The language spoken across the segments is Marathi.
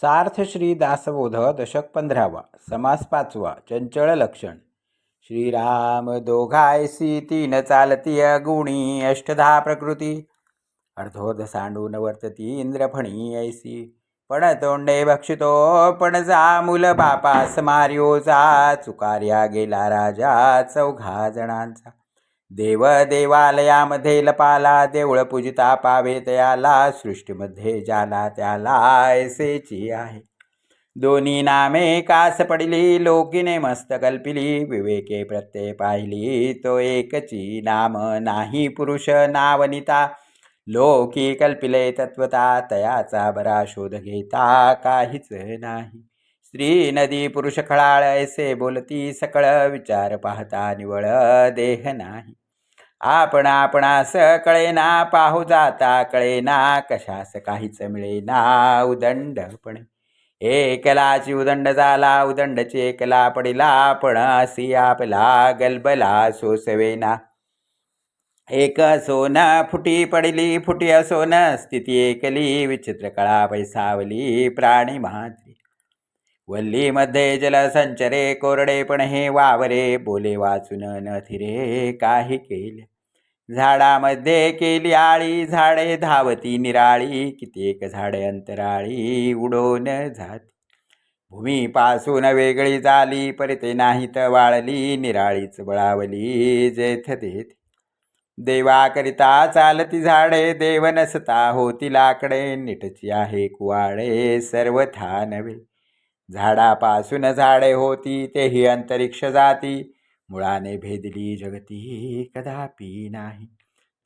सार्थ श्री दासबोध दशक पंधरावा समास पाचवा चंचळ लक्षण. श्रीराम दोघायसी तीन चालती गुणी अष्टधा प्रकृती. अर्धोध सांडून वर्तती इंद्रफणी ऐसी. पण तोंडे भक्षितो पण जा मुल बापास जा चुकार्या गेला राजा चौघा जणांचा. देव देवालयामध्ये लपाला देवळ पूजिता पावे तयाला सृष्टीमध्ये ज्याला त्याला ऐसेची आहे. दोन्ही नामे कास पडली लोकीने मस्त कल्पिली विवेके प्रत्यय पाहिली तो एकची नाम नाही पुरुष नावनिता. लोकी कल्पिले तत्वता तयाचा बरा शोध घेता काहीच नाही. स्त्री नदी पुरुष खळाळ ऐसे बोलती सकळ विचार पाहता निवळ देह नाही. आपण आपणास कळेना पाहू जाता कळेना कशास काहीच मिळेना उदंडपणे. एकलाची उदंड झाला उदंडची एकला पडिला पण असी आपला गलबला सोसवेना. एक सोन फुटी पडली फुटी असोन स्थिती एकली विचित्र कळा पैसावली प्राणी मात्री. वल्लीमध्ये जलसंचरे कोरडे पण हे वावरे बोले वाचून न थिरे काही केले. झाडामध्ये केली आळी झाडे धावती निराळी. कित्येक झाडे अंतराळी उडवून जाती. भूमीपासून वेगळी झाली परते नाहीत वाळली निराळीच बळावली जेथ देत देवाकरिता चालती झाडे देव नसता होती लाकडे. नीटची आहे कुवाडे सर्वथा नव्हे झाडापासून झाडे होती तेही अंतरिक्ष जाती. मुळाने भेदली जगती कदापि नाही.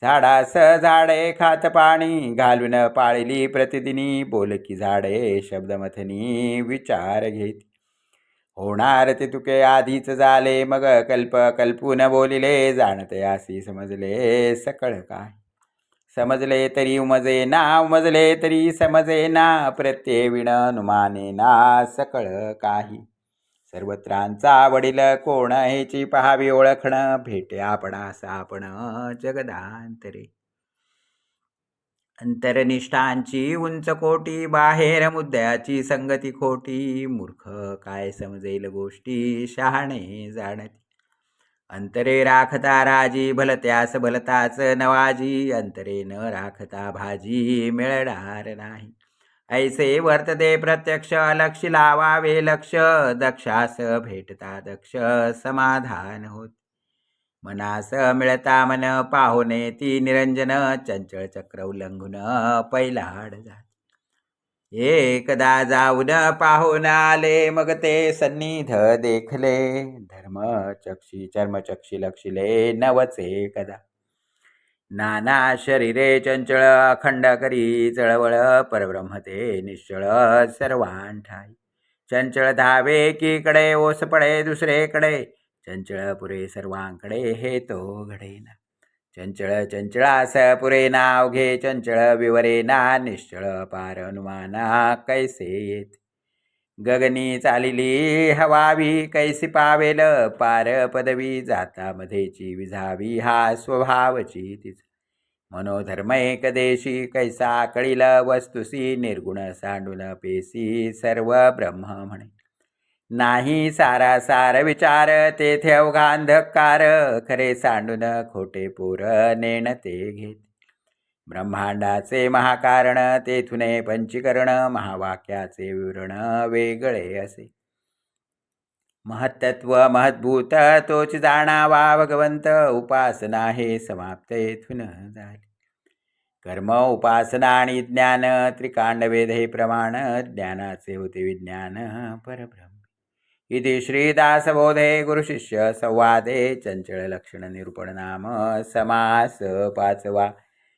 झाडास झाडे खात पाणी घालून पाळली प्रतिदिनी. बोलकी झाडे शब्दमथनी विचार घेत. होणार ते तुके आधीच झाले मग कल्प कल्पून बोलिले. जाणते असे समजले सकळ काय. समजले तरी उमजे ना उमजले तरी समजे ना. प्रत्ये विण नुमाने ना सकळ काही. सर्वत्रांचा वडील कोण ह्याची पहावी ओळखण? भेटे आपणास आपण जगदांतरे. अंतरनिष्ठांची उंच कोटी बाहेर मुद्द्याची संगती खोटी. मूर्ख काय समजेल गोष्टी? शहाणे जाणती. अंतरे राखता राजी भलत्यास भलताच नवाजी. अंतरे न राखता भाजी मिळणार नाही. ऐसे वर्तते प्रत्यक्ष लक्ष लावावे लक्ष दक्षास भेटता दक्ष समाधान होत. मनास मिळता मन पाहुणे ती निरंजन चंचळ चक्र उल्लंघून पैलाड जात. एकदा जाऊन पाहून आले मग ते सन्निध देखले. धर्म चक्षी चर्मचक्षी लक्षिले नवचे कदा नाना शरीरे चंचळ अखंड करी चळवळ परब्रह्म ते निश्चळ सर्वांठाई. चंचळ धावे कीकडे ओस पडे दुसरेकडे चंचळ पुरे सर्वांकडे हे तो घडेना. चंचळ चंचळास पुरे नाव घे चंचळ विवरेना निश्चळ पार अनुमाना कैसे येते? गगनी चालिली हवावी कैसी पावेल? पार पदवी जाता मध्येची विझावी हा स्वभावची तिचा. मनोधर्म एक देशी कैसा कळील वस्तुसी निर्गुण सांडून पेसी सर्व ब्रह्म म्हणे. नाही सारा सार विचार तेथे अवघांधकार खरे सांडून खोटे पोर नेण ते घेत. ब्रह्मांडाचे महाकारण तेथुने पंचीकरण महावाक्याचे विवरण वेगळे असे. महत्त्व महद्भूत तोच जाणावा भगवंत उपासना हे समाप्त येथून झाले. कर्म उपासना आणि ज्ञान त्रिकांडवेद हे प्रमाण ज्ञानाचे होते विज्ञान परब्रह्म. इति श्रीदासबोधे गुरुशिष्य संवादे चंचळ लक्षण निरूपण नाम समास पाचवा.